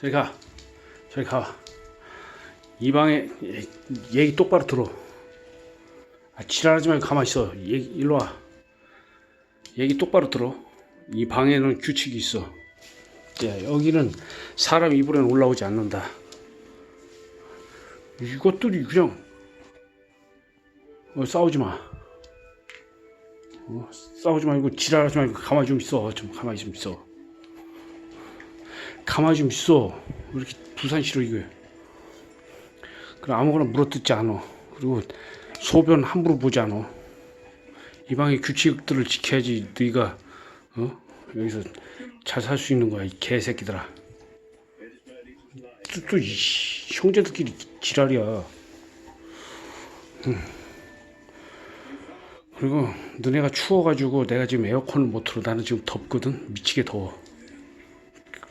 저리 가. 저리 가. 이 방에 얘- 얘기 똑바로 들어. 아, 지랄하지 말고 가만히 있어. 얘기, 일로 와. 얘기 똑바로 들어. 이 방에는 규칙이 있어. 야, 여기는 사람 이불에는 올라오지 않는다. 이것들이 그냥 어, 싸우지 마. 어, 싸우지 말고 지랄하지 말고 가만히 좀 있어. 좀 가만히 좀 있어. 가만히 좀 있어. 왜 이렇게 부산시로 이거. 그럼 아무거나 물어뜯지 않아. 그리고 소변 함부로 보지 않아. 이 방의 규칙들을 지켜야지 네가 어? 여기서 잘 살 수 있는 거야 이 개새끼들아. 또, 또 이, 씨, 형제들끼리 지랄이야. 음. 그리고 너네가 추워가지고 내가 지금 에어컨을 못 틀어 나는 지금 덥거든 미치게 더워.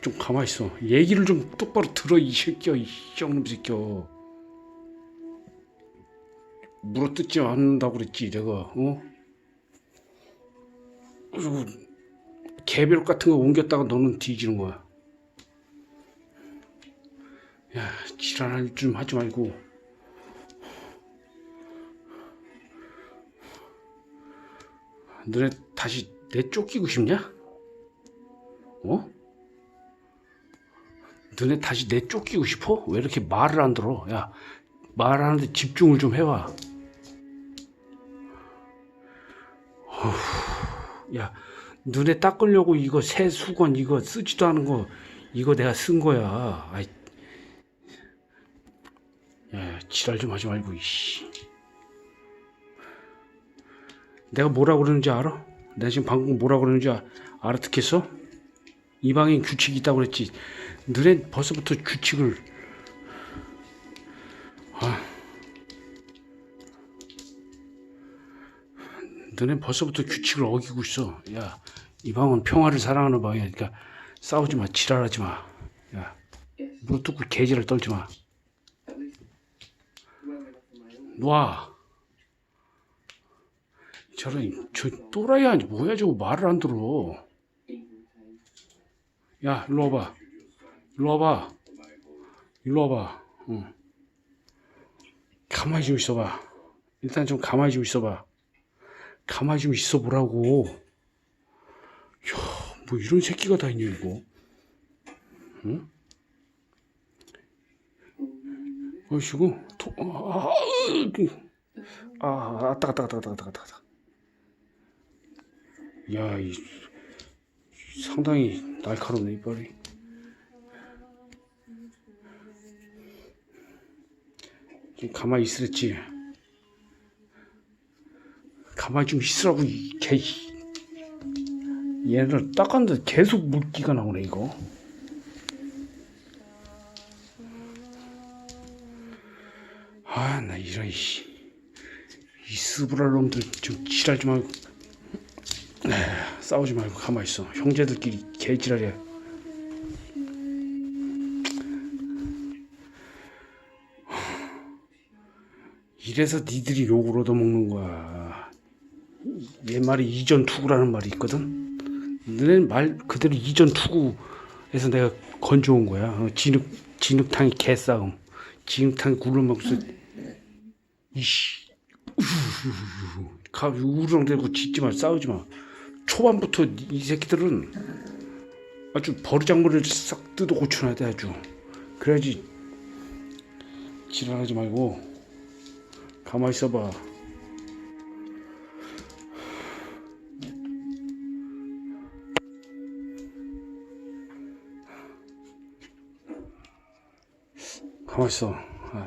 좀 가만히 있어. 얘기를 좀 똑바로 들어 이 새끼야 이 쌍놈 새끼야. 물어뜯지 않는다고 그랬지 내가 어? 그리고 개별 같은 거 옮겼다가 너는 뒤지는 거야. 야 지랄 좀 하지 말고 너네 다시 내 쫓기고 싶냐? 어? 너네 다시 내 쫓기고 싶어? 왜 이렇게 말을 안 들어? 야, 말하는데 집중을 좀 해봐. 어후, 야, 눈에 닦으려고 이거 새 수건 이거 쓰지도 않은 거 이거 내가 쓴 거야. 아이, 야, 지랄 좀 하지 말고 이씨. 내가 뭐라 그러는지 알아? 내가 지금 방금 뭐라 그러는지 아- 알아듣겠어? 이 방엔 규칙이 있다고 그랬지. 너네 벌써부터 규칙을 아. 너네 벌써부터 규칙을 어기고 있어. 야, 이 방은 평화를 사랑하는 방이야. 그러니까 싸우지 마, 지랄하지 마. 야, 무릎 꿇고 개지를 떨지 마. 놔. 저런 저 또라이 아니 뭐야 저거 말을 안 들어. 야, 일로 와봐. 일로 와봐. 일로 와봐. 응. 가만히 좀 있어봐. 일단 좀 가만히 좀 있어봐. 가만히 좀 있어 보라고. 야, 뭐 이런 새끼가 다 있냐 이거. 응? 어이시고 토, 아, 아, 아, 아따, 아따, 아따, 아따, 아따, 아따. 야, 이 상당히 날카롭네 이빨이. 좀 가만히 있으랬지. 가만히 좀 있으라고 이 개. 얘를 닦았는데 계속 물기가 나오네 이거. 아, 나 이런 씨. 이 스브랄 놈들 좀 지랄 좀 말고 에휴, 싸우지 말고 가만히 있어. 형제들끼리 개지랄이야. 이래서 니들이 욕을 얻어먹는 거야. 얘 말이 이전 투구라는 말이 있거든. 너네는 말 그대로 이전 투구에서 내가 건져온 거야. 어, 진흙 진흙탕이 개싸움. 진흙탕 굴러 먹서 이씨. 가 우렁대고 짖지 마 싸우지 마. 초반부터 이 새끼들은 아주 버르장머리를 싹 뜯어 고쳐놔야 돼 아주. 그래야지 지랄하지 말고 가만히 있어봐. 가만히 있어. 아,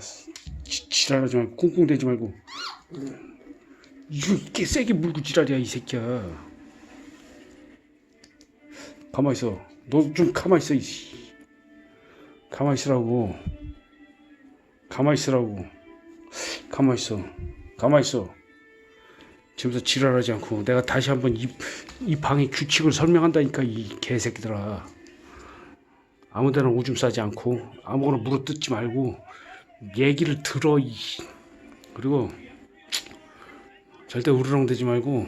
지, 지랄하지 말고 꿍꿍대지 말고. 이거 이렇게 세게 물고 지랄이야 이 새끼야. 가만히 있어. 너 좀 가만히 있어 이씨. 가만히 있으라고. 가만히 있으라고. 가만히 있어. 가만히 있어. 지금부터 지랄하지 않고 내가 다시 한번 이, 이 방의 규칙을 설명한다니까 이 개새끼들아. 아무데나 오줌 싸지 않고 아무거나 물어 뜯지 말고 얘기를 들어 이. 그리고 절대 우르렁대지 말고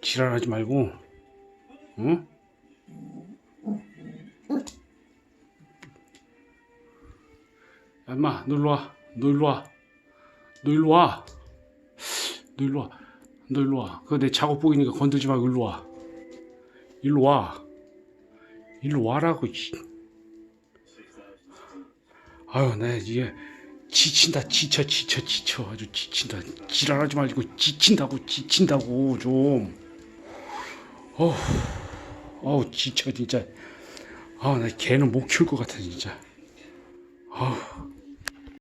지랄하지 말고 응? 야, 인마 너 일로 와. 너 일로 와. 너 일로 와. 너 일로 와. 너 일로 와. 그거 내 작업복이니까 건들지 말고 일로 와. 일로 와. 일로 와라고. 이. 아유, 내 이게 지친다. 지쳐, 지쳐, 지쳐. 아주 지친다. 지랄하지 말고 지친다고, 지친다고 좀. 어우, 어우 지쳐 진짜. 아, 나 개는 못 키울 것 같아 진짜. 아우.